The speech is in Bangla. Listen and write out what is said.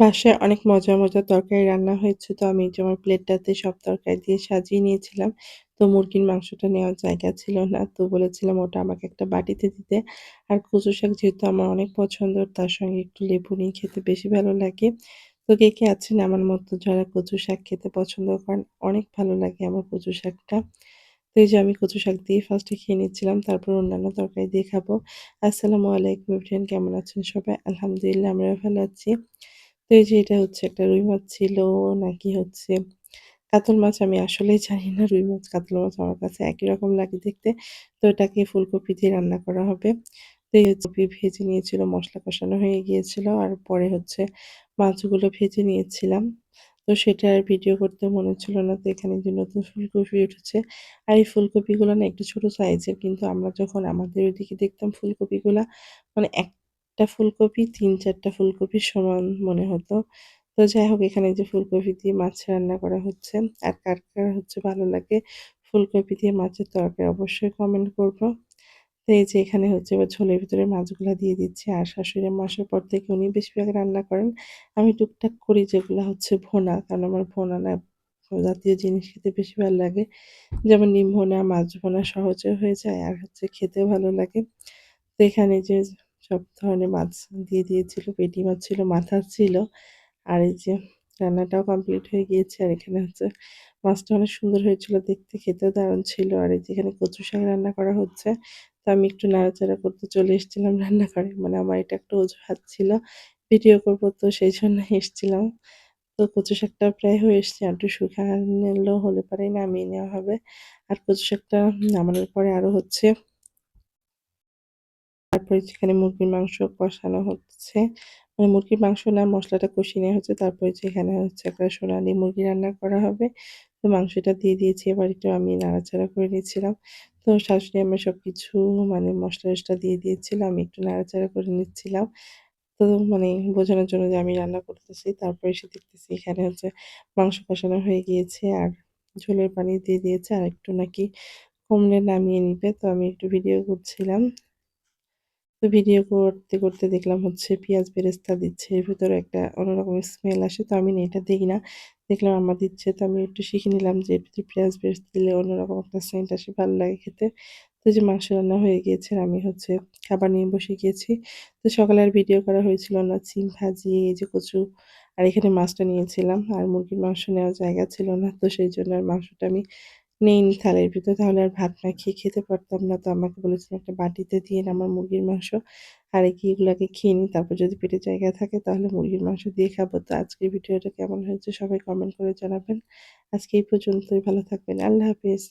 বাসায় অনেক মজা মজার তরকারি রান্না হয়েছে। তো আমি যে আমার প্লেটটাতে সব তরকারি দিয়ে সাজিয়ে নিয়েছিলাম। তো মুরগির মাংসটা নেওয়ার জায়গা ছিল না। তো বলেছিলাম ওটা আমাকে একটা বাটিতে দিতে। আর কচু শাক যেহেতু আমার অনেক পছন্দ, তার সঙ্গে একটু লেবু নিয়ে খেতে বেশি ভালো লাগে। তো কে, কে আছেন আমার মতো যারা কচু শাক খেতে পছন্দ করেন? অনেক ভালো লাগে আমার কচু শাকটা। তো এই যে আমি কচু শাক দিয়ে ফার্স্টে খেয়ে নিচ্ছিলাম। তারপর অন্যান্য তরকারি দিয়ে খাব। আসসালামু আলাইকুম এভরিওয়ান কেমন আছেন সবাই? আলহামদুলিল্লাহ আমরাও ভালো আছি। তো এই যে এটা হচ্ছে একটা রুই মাছ ছিল নাকি হচ্ছে কাতল মাছ আমি আসলেই জানি না। রুই মাছ, কাতল মাছ আমার কাছে একই রকম লাগে দেখতে। তো এটাকে ফুলকপি দিয়ে রান্না করা হবে। তো এই হচ্ছে ভেজে নিয়েছিল, মশলা কষানো হয়ে গিয়েছিল। আর পরে হচ্ছে মাছগুলো ভেজে নিয়েছিলাম। তো সেটা আর ভিডিও করতে মনে ছিল না। তো এখানে যে নতুন ফুলকপি উঠেছে। আর এই ফুলকপিগুলো না একটু ছোট সাইজের। কিন্তু আমরা যখন আমাদের ওইদিকে দেখতাম ফুলকপিগুলা মানে একটা ফুলকপি ৩-৪ টা ফুলকপির সমান মনে হতো। তো যাই হোক এখানে যে ফুলকপি দিয়ে মাছ রান্না করা হচ্ছে। আর কার, কার হচ্ছে ভালো লাগে ফুলকপি দিয়ে মাছের তরকারি অবশ্যই কমেন্ট করব। তো এই যে এখানে হচ্ছে এবার ঝোলের ভিতরে মাছগুলো দিয়ে দিচ্ছি। আর শাশুড়ি মাসের পর থেকে উনি বেশিরভাগ রান্না করেন। আমি টুকটাক করি যেগুলা হচ্ছে ভুনা। কারণ আমার ভুনা না জাতীয় জিনিস খেতে বেশি ভালো লাগে। যেমন নিম ভুনা, মাছ ভুনা সহজে হয়ে যায় আর হচ্ছে খেতেও ভালো লাগে। তো এখানে যে সব ধরনের মাছ দিয়ে দিয়েছিল। পেটি মাছ ছিল, মাথা ছিল। আর এই যে রান্নাটাও কমপ্লিট হয়ে গিয়েছে। আর এখানে হচ্ছে মাছটা অনেক সুন্দর হয়েছিল দেখতে, খেতেও দারুণ ছিল। আর এই যেখানে কচু শাক রান্না করা হচ্ছে। তো আমি একটু নাড়াচাড়া করতে চলে এসেছিলাম রান্নাঘরে। মানে আমার এটা একটা অজুহাত ছিল। ভিডিও করব তো সেই জন্য এসেছিলাম। তো কচু শাকটা প্রায় হয়ে এসছে। আর একটু শুকানো হলে পরেই নামিয়ে নেওয়া হবে। আর কচু শাকটা নামানোর পরে আরও হচ্ছে তারপরে যেখানে মুরগির মাংস কষানো হচ্ছে। মানে মুরগির মাংস না, মশলাটা কষিয়ে নেওয়া হচ্ছে। তারপরে যেখানে হচ্ছে একটা সোনালি মুরগি রান্না করা হবে। তো মাংসটা দিয়ে দিয়েছি। এবার একটু আমি নাড়াচাড়া করে নিচ্ছিলাম। তো শাশুড়ি আম্মা সবকিছু মানে মশলা টসলা দিয়ে দিয়েছিল। আমি একটু নাড়াচাড়া করে নিচ্ছিলাম। তো মানে বোঝানোর জন্য যে আমি রান্না করতেছি। তারপরে এসে দেখতেছি এখানে হচ্ছে মাংস কষানো হয়ে গিয়েছে, আর ঝোলের পানি দিয়ে দিয়েছে। আর একটু নাকি কমলে নামিয়ে নিবে। তো আমি একটু ভিডিও করছিলাম। তো ভিডিও করতে, করতে দেখলাম হচ্ছে পেঁয়াজ বেরেস্তা দিচ্ছে। এর ভেতরে একটা অন্যরকম স্মেল আসে। তো আমি এটা দেখি না। দেখলাম আমার দিচ্ছে তো আমি একটু শিখে নিলাম যে এর পেঁয়াজ বেরেস্তা দিলে অন্যরকম একটা সেন্ট আসে, ভালো লাগে খেতে। তো যে মাংস রান্না হয়ে গিয়েছে আমি হচ্ছে খাবার নিয়ে বসে গিয়েছি। তো সকালে আর ভিডিও করা হয়েছিল না। চিম ভাজি, এই যে কচু আর এখানে মাছটা নিয়েছিলাম। আর মুরগির মাংস নেওয়ার জায়গা ছিল না। তো সেইজন্য আর মাংসটা আমি নেইনি থালের ভিতর। তাহলে আর ভাত না খেয়ে খেতে পারতাম না। তো আমাকে বলেছিল একটা বাটিতে দিয়ে আমার মুরগির মাংস। আর কি এগুলোকে খেয়ে নিই। তারপর যদি পেটে জায়গা থাকে তাহলে মুরগির মাংস দিয়ে খাব। তো আজকের ভিডিওটা কেমন হয়েছে সবাই কমেন্ট করে জানাবেন। আজকে এই পর্যন্তই, ভালো থাকবেন। আল্লাহ হাফেজ।